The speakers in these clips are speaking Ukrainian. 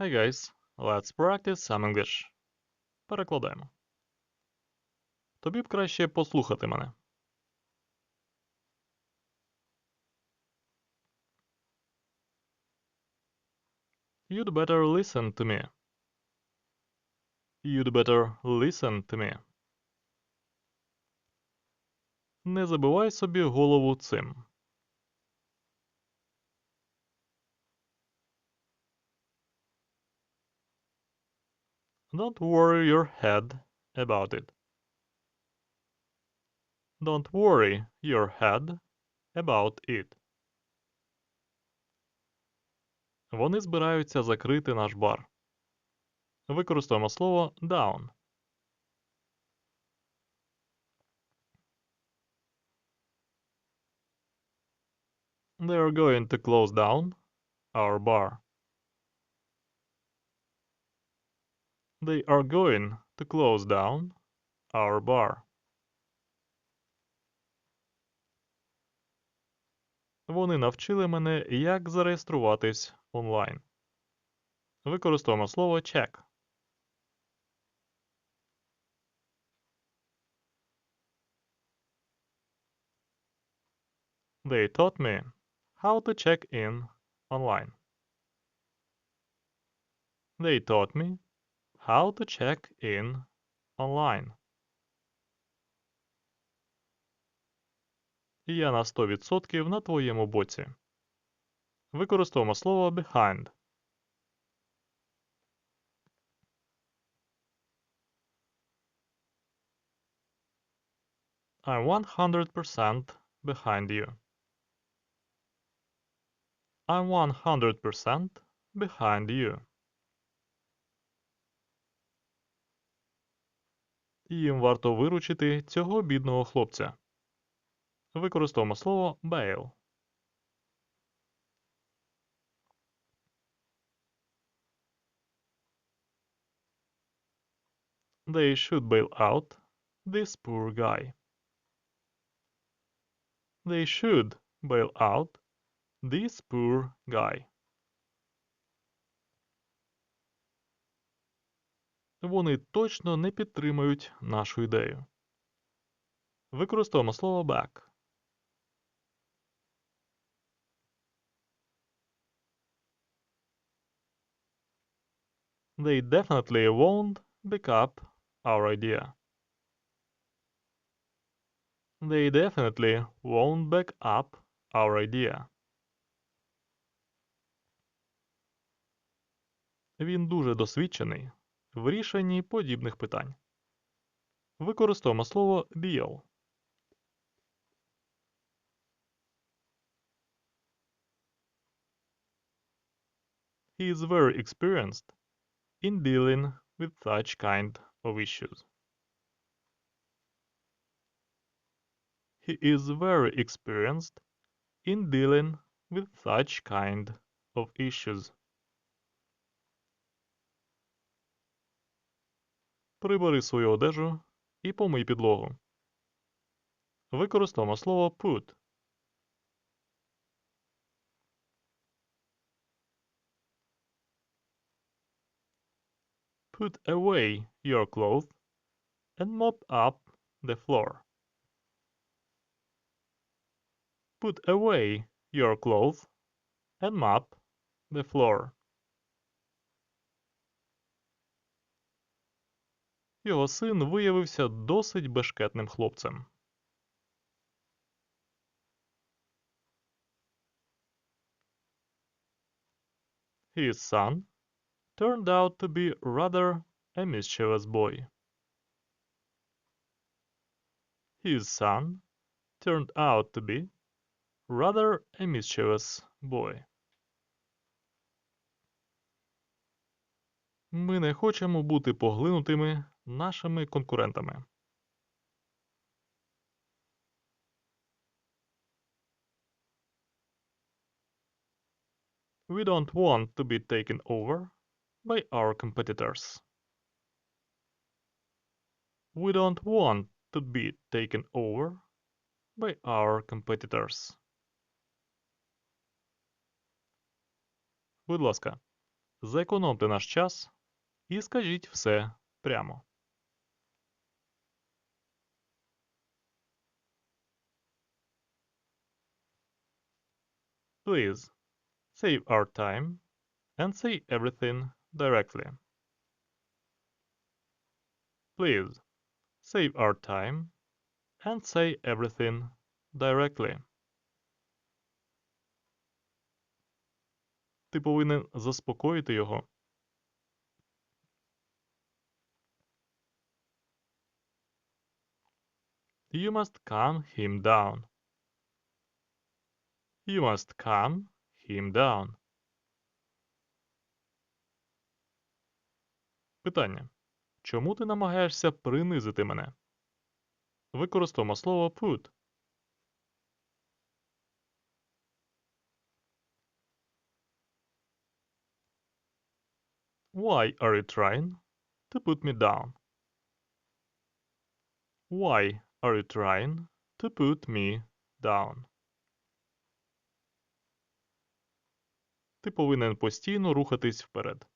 Hi guys, let's practice some English. Перекладаємо. Тобі б краще послухати мене. You'd better listen to me. You'd better listen to me. Не забивай собі голову цим. Don't worry your head about it. Don't worry your head about it. Вони збираються закрити наш бар. Використаємо слово down. They are going to close down our bar. They are going to close down our bar. Вони навчили мене, як зареєструватись онлайн. Використовуємо слово check. They taught me how to check in online. They taught me how to check in online. Я на 100% на твоєму боці. Використовуємо слово behind. I'm 100% behind you. I'm 100% behind you. Їм варто виручити цього бідного хлопця. Використовуємо слово bail. They should bail out this poor guy. They should bail out this poor guy. Вони точно не підтримують нашу ідею. Використовуємо слово back. They definitely won't back up our idea. They definitely won't back up our idea. Він дуже досвідчений в рішенні подібних питань. Використовуємо слово deal. He is very experienced in dealing with such kind of issues. He is very experienced in dealing with such kind of issues. Прибери свою одежу і помий підлогу. Використовуємо слово put. Put away your clothes and mop up the floor. Put away your clothes and mop the floor. Його син виявився досить бешкетним хлопцем. His son turned out to be rather a mischievous boy. His son turned out to be rather a mischievous boy. Ми не хочемо бути поглинутими нашими конкурентами. We don't want to be taken over by our competitors. We don't want to be taken over by our competitors. Будь ласка, Зекономте наш час і скажіть все прямо. Please save our time and say everything directly. Please save our time and say everything directly. Ти повинен заспокоїти його. You must calm him down. You must calm him down. Питання. Чому ти намагаєшся принизити мене? Використаємо слово put. Why are you trying to put me down? Why are you trying to put me down? Ти повинен постійно рухатись вперед.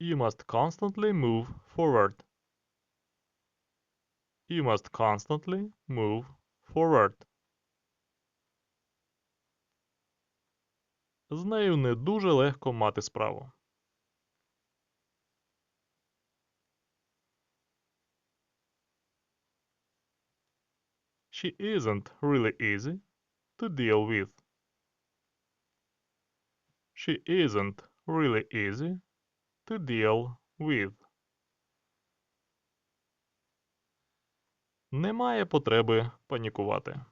You must constantly move forward. You must constantly move forward. З нею не дуже легко мати справу. She isn't really easy to deal with. She isn't really easy to deal with. Немає потреби панікувати.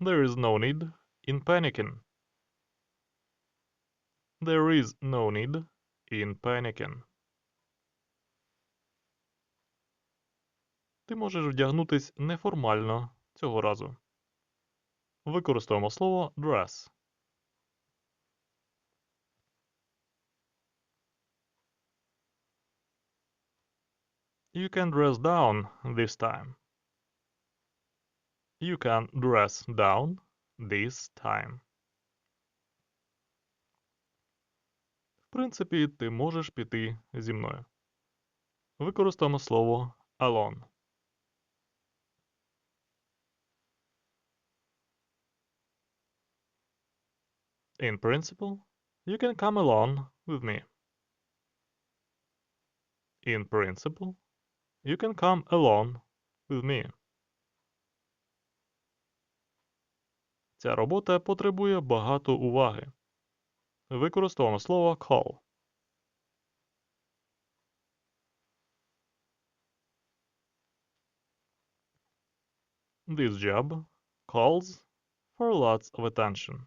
There is no need in panicking. There is no need in panicking. Ти можеш вдягнутись неформально цього разу. Використаємо слово dress. You can dress down this time. You can dress down this time. В принципі, ти можеш піти зі мною. Використаємо слово alone. In principle, you can come along with me. In principle, you can come along with me. Ця робота потребує багато уваги. Використовуємо слово call. This job calls for lots of attention.